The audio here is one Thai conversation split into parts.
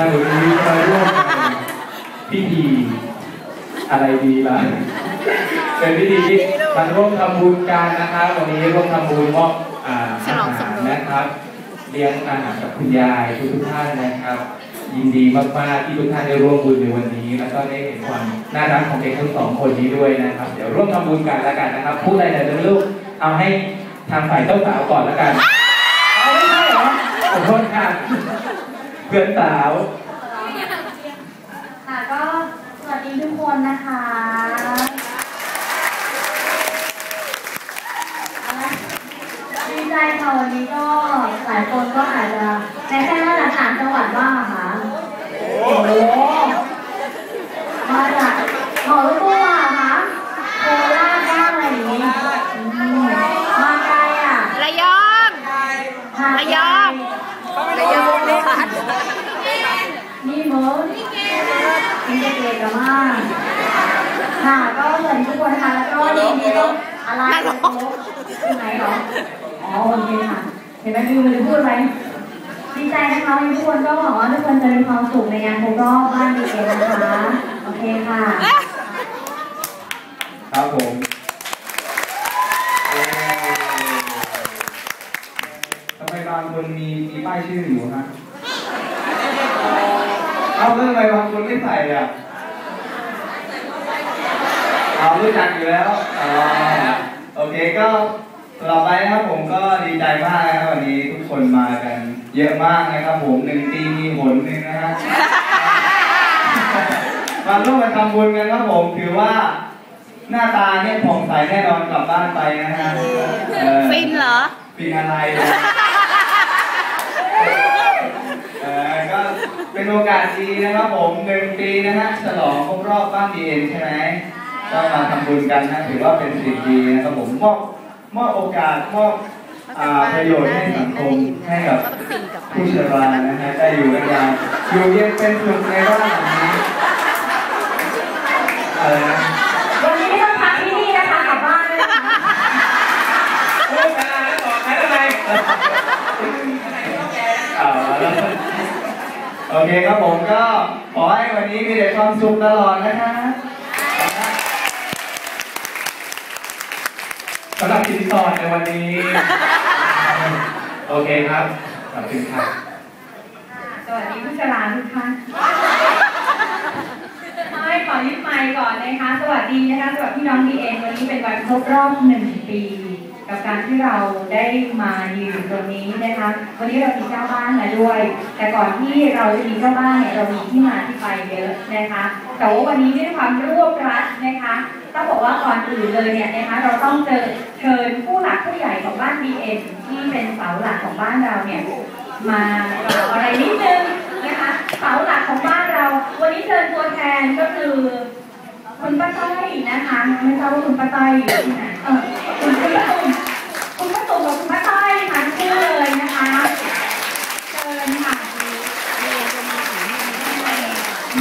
ท่านวันนี้มาร่วมพิธีอะไรดีล่ะเป็นพิธีที่มาร่วมทำบุญกันนะครับวันนี้ร่วมทำบุญมอบอ่าอาหารนะครับ เลี้ยงอาหารกับคุณยายทุกๆท่านนะครับ ยินดีมากๆที่ทุกท่านได้ร่วมบุญในวันนี้ แล้วก็ได้เห็นความน่ารักของเด็กทั้งสองคนนี้ด้วยนะครับ เดี๋ยวร่วมทำบุญกันแล้วกันนะครับพูดอะไรหน่อยนะลูกเอาให้ทางฝ่ายเจ้าสาวก่อนแล้วกันเอาไม่ใช่เหรอขอโทษค่ะ เพื่อนสาวค่ะก็สวัสดีทุกคนนะคะดีใจค่ะวันนี้ก็หลายคนก็อาจจะในแค่ระดับต่างจังหวัดบ้างค่ะโอ้โหมาจากหอลูกวอะคะโคราชบ้างอะไรอย่างนี้อืมมาไกลอะ ระยอง หาด ระยอง ระยองเลยค่ะ นี่เมิร์กินเด็กๆกัน มากค่ะก็สวัสดีทุกคนนะคะแล้วก็ดีดีก็อะไรที่ไหนหรออ๋อโอเคค่ะเห็นไหมพี่มันจะพูดไหมดีใจนะคะวันนี้ทุกคนก็หวังว่าทุกคนจะมีความสุขในงานครบรอบบ้านดีเอ็นะคะโอเคค่ะครับผมทำไมบางคนมีมีป้ายชื่ออยู่ฮะเอาแล้วทำไมบางคนไม่ใส่อะ เอารู้จักอยู่แล้วอ๋อโอเคก็ต่อไปนะครับผมก็ดีใจมากนะครับวันนี้ทุกคนมากัน เยอะมากนะครับผมหนึ่งปีมีหนหนึ่งนะฮะมาร่วมกันทำบุญกันครับผมถือว่าหน้าตาเนี่ยผ่องใสแน่นอนกลับบ้านไปนะฮะเออฟินเหรอฟินอะไรนะเออก็เป็นโอกาสดีนะครับผมหนึ่งปีนะฮะฉลองครบรอบบ้านดีเอ็นใช่ไหม ก็มาทำบุญกันนะถือว่าเป็นสิ่งดีนะครับผมมอบมอบโอกาสมอบอ่าประโยชน์ให้สังคมให้กับผู้ชรานะฮะได้อยู่กันอย่างอยู่เย็นเป็นสุขในบ้านหลังนี้อะไรนะวันนี้ไม่ต้องพักที่นี่นะคะกลับบ้านเลยนะคะโอ้ยตายแล้วต่อใช้อะไรเอาแล้วโอเคครับผมก็ขอให้วันนี้มีแต่ความสุขตลอดนะคะสำ หรับสินสอดในวันนี้ โอเคครับขอบคุณครับสวัสดีผู้ชราทุกท่านไม่ขอยึดไมค์ก่อนนะคะ สวัสดีนะคะสำหรับพี่น้องดีเอ็นวันนี้เป็นวันครบรอบหนึ่งปี กับการที่เราได้มายืนตรงนี้นะคะ วันนี้เรามีเจ้าบ้านมาด้วย แต่ก่อนที่เราจะมีเจ้าบ้านเนี่ยเรามีที่มาที่ไปเยอะนะคะ แต่ว่าวันนี้ด้วยความรวบรัดนะคะ ต้องบอกว่าก่อนอื่นเลยเนี่ยนะคะเราต้องเจอเชิญผู้หลักผู้ใหญ่ของบ้านดีเอ็ที่เป็นเสาหลักของบ้านเราเนี่ยมาอะไรนิดนึงนะคะเสาหลักของบ้านเรา วันนี้เชิญตัวแทนก็คือคุณป้าต้อยนะคะไม่ทราบว่าคุณป้าต้อยอยู่ที่ไหนเออคุณคุณป้าตุ่มคุณป้าตุ่มกับคุณป้าต้อยค่ะทั้งคู่เลยนะคะเชิญค่ะ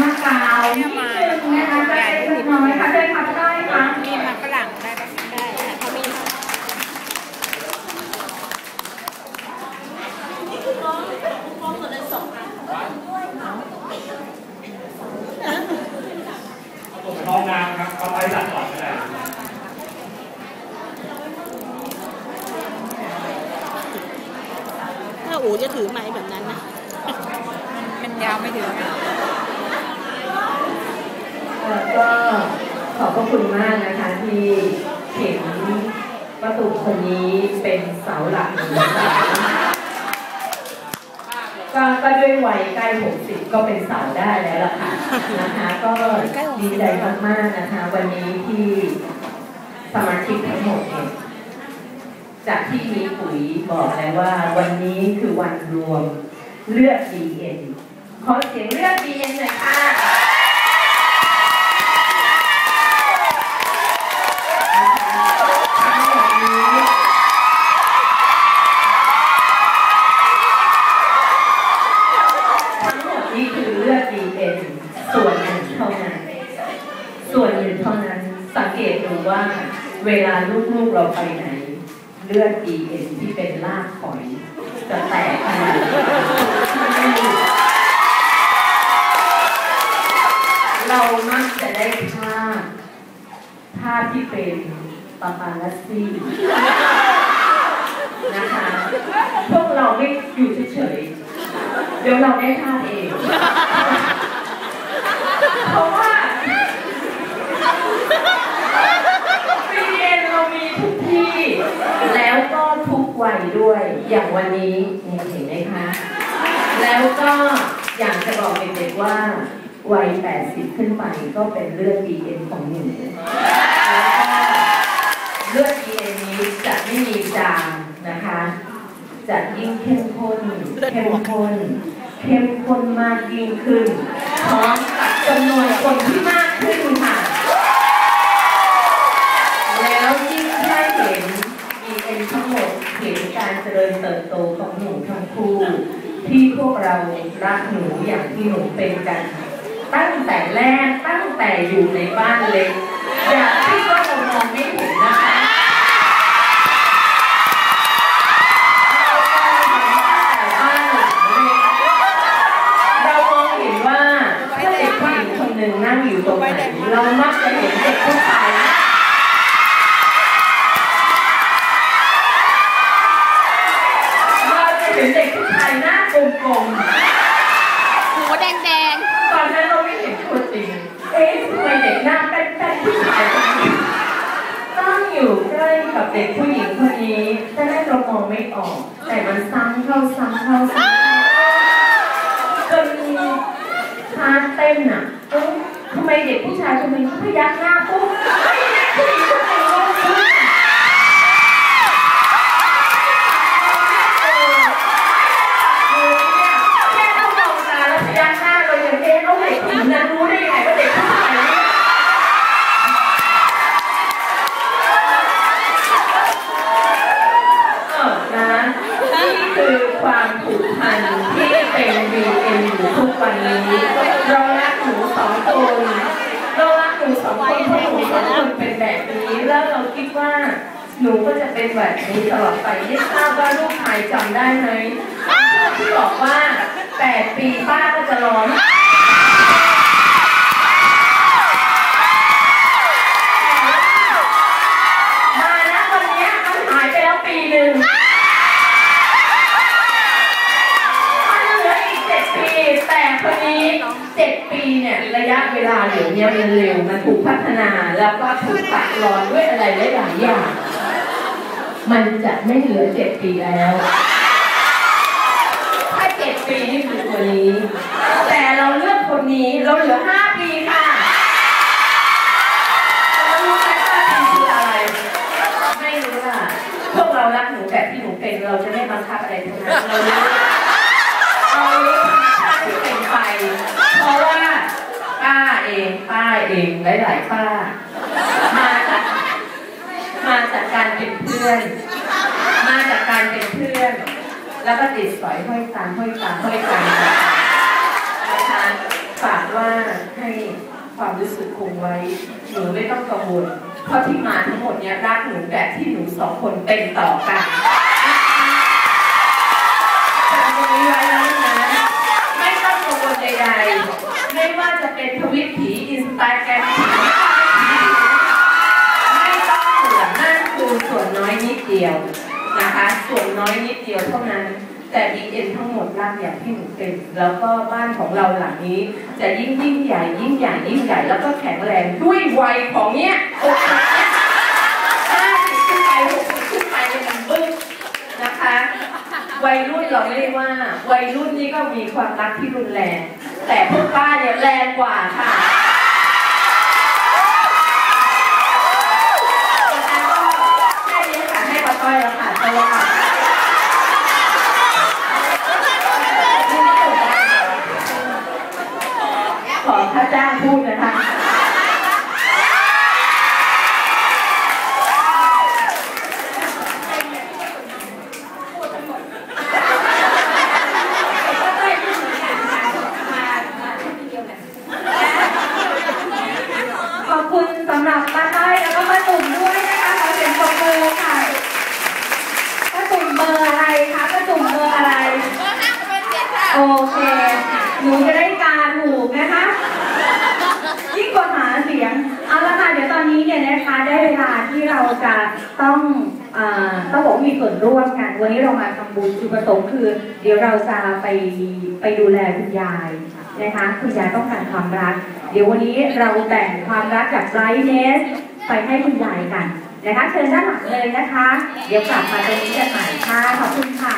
มากล่าวนิดนึงนะคะจะเป็นเล็กน้อยค่ะเชิญค่ะ มีมาฝรั่งได้ปะได้เขามี ผมห้องน้ำครับเขาไปจัดก่อนก็ได้ ถ้าอูจะถือไม้ แบบนั้นนะ มันยาวไม่ถึงเอ่อก็ขอบพระคุณมากนะคะ ที่เห็นประตูคนนี้เป็นเสาหลักของบ้านก็ก็ด้วยวัยใกล้ 60 ก็เป็นเสาได้แล้วล่ะค่ะนะคะ ก็ดีใจมากๆนะคะ วันนี้ที่สมาชิกทั้งหมดเนี่ย จากที่มีปุ๋ยบอกแล้วว่าวันนี้คือวันรวมเลือดดีเอ็นขอเสียงเลือดดีเอ็นหน่อยค่ะทั้งหมดนี้คือเลือดดีเอ็นส่วนหนึ่งเท่านั้น ส่วนหนึ่งเท่านั้น สังเกตดูว่า เวลาลูกๆเราไปไหน เลือดดีเอ็นที่เป็นรากฝอยจะแตกขนาดนี้เรามักจะได้ภาพภาพที่เป็นปาปาลัสซี่นะคะพวกเราไม่อยู่เฉยๆเดี๋ยวเราได้ภาพเอง เพราะว่าปีเอ็นเรามี ที่ แล้วก็ทุกวัยด้วย อย่างวันนี้เนี่ยเห็นไหมคะ แล้วก็อยากจะบอกเด็กๆว่า วัย 80 ขึ้นไปก็เป็นเลือด BN ของหนูเลือด BN นี้จะไม่มีจางนะคะ จะยิ่งเข้มข้น เข้มข้น เข้มข้นมากยิ่งขึ้นพร้อมกับจำนวนคนที่มากขึ้นค่ะ แล้วยิ่งถ้าเห็น BN ทั้งหมดเห็นกา ริญเติบโตของหนูทั้งคู่ที่พวกเรารักหนูอย่างที่หนูเป็นกัน ตั้งแต่แรกตั้งแต่อยู่ในบ้านเล็กอย่างที่พวกเรามองไม่เห็นนะคะเรามองเห็นว่าถ้าเด็กผู้หญิงคนหนึ่งนั่งอยู่ตรงไหนเรามักจะเห็นเด็กผู้ชายเราจะเห็นเด็กผู้ชายหน้ากลม หูแดงแดง ๆตอนนั้นเราไม่เห็นตัวจริง เอ๊ะทำไมเด็กหน้าแป้นๆผู้ชายคนนี้ตั้งอยู่ใกล้กับ เด็กผู้หญิงคนนี้แต่แรกเรามองไม่ออก แต่มันซ้ำเข้าซ้ำเข้าซ้ำเข้าจนพาเต้นอะเอ้ทำไมเด็กผู้ชายคนนี้เขาพยักหน้าปุ๊บเฮ้ยเด็กผู้หญิงคนนี้แค่ต้องมองตาแล้วพยักหน้าเรายังเอ๊ะเอาเด็กผู้หญิงนั้นรู้ได้ยังไงว่าเด็กผู้ชายเนี่ยเออนะนี่คือความผูกพันที่เป็น VN อยู่ทุกวันนี้ เรารักหนูสองคน เรารักหนูสองคน เพราะหนูสองคนเป็นแบบนี้แล้วเราคิดว่าหนูก็จะเป็นแบบนี้ตลอดไปไม่ทราบว่าลูกชายจำได้ไหมที่บอกว่าแปดปีป้าก็จะร้องมานะวันนี้มันหายไปแล้วปีหนึ่งมันเหลืออีกเจ็ดปี แต่คนนี้เจ็ดปีเนี่ยระยะเวลาเดี๋ยวนี้มันเร็วมันถูกพัฒนา แล้วก็ถูกตัดรอนด้วยอะไรหลายๆอย่าง มันจะไม่เหลือเจ็ดปีแล้ว ถ้าเจ็ดปีนี่คือตัวนี้ แต่เราเลือกคนนี้เราเหลือห้าปีค่ะแล้วรู้ไหมห้าปีคืออะไร ไม่รู้ล่ะพวกเรารักหนูแบบที่หนูเป็นเราจะไม่บังคับอะไรทั้งนั้นเรารู้เรารู้ธรรมชาติที่เป็นไป เพราะว่าป้าเองป้าเองหลายๆป้าจากมาจากการเป็นเพื่อน มาจากการเป็นเพื่อน แล้วก็ติดสอยห้อยตามห้อยตามห้อยตามนะคะฝากว่าให้ความรู้สึกคงไว้ หนูไม่ต้องกังวล เพราะที่มาทั้งหมดเนี้ยรักหนูแบบที่หนูสองคนเป็นต่อกันจำตรงนี้ไว้แล้วนะ ไม่ต้องกังวลใดๆ ไม่ว่าจะเป็นทวิตผีอินสตาแกรมผีไม่ต้องห่วงนั่นคือส่วนน้อยนิดเดียวนะคะ ส่วนน้อยนิดเดียวเท่านั้น แต่ดีเอ็นทั้งหมดรักอย่างที่หนูเป็นแล้วก็บ้านของเราหลังนี้ จะยิ่งยิ่งใหญ่ยิ่งใหญ่ยิ่งใหญ่แล้วก็แข็งแรงด้วยวัยของเนี้ยหกสิบเนี่ยห้าสิบขึ้นไปหกสิบขึ้นไปเนี่ยมันบึ้งนะคะวัยรุ่นเราไม่ได้ว่า วัยรุ่นนี่ก็มีความรักที่รุนแรง แต่พวกป้าเนี่ยแรงกว่าค่ะแค่นี้ค่ะให้ป้าต้อยแล้วค่ะเพราะว่าขอค่าจ้างพูดนะคะ ขอบคุณสำหรับป้าต้อยแล้วก็ป้าตุ่มด้วยนะคะขอเสียงปรบมือค่ะป้าตุ่มเบอร์อะไรคะป้าตุ่มเบอร์อะไร เบอร์ห้าเบอร์เจ็ดค่ะ โอเค หนูจะได้การถูกนะคะยิ่งกว่าหาเสียง เอาละค่ะ เดี๋ยวตอนนี้เนี่ยนะคะได้เวลาที่เราจะต้องต้องบอกมีส่วนร่วมกัน วันนี้เรามาทำบุญจุดประสงค์คือ เดี๋ยวเราจะไปไปดูแลคุณยายนะคะคุณยายต้องการความรัก เดี๋ยววันนี้เราแบ่งความรักจากไบรท์เนสไปให้คุณยายกันนะคะเชิญด้านหลังเลยนะคะ เดี๋ยวกลับมาตรงนี้กันใหม่ค่ะขอบคุณค่ะ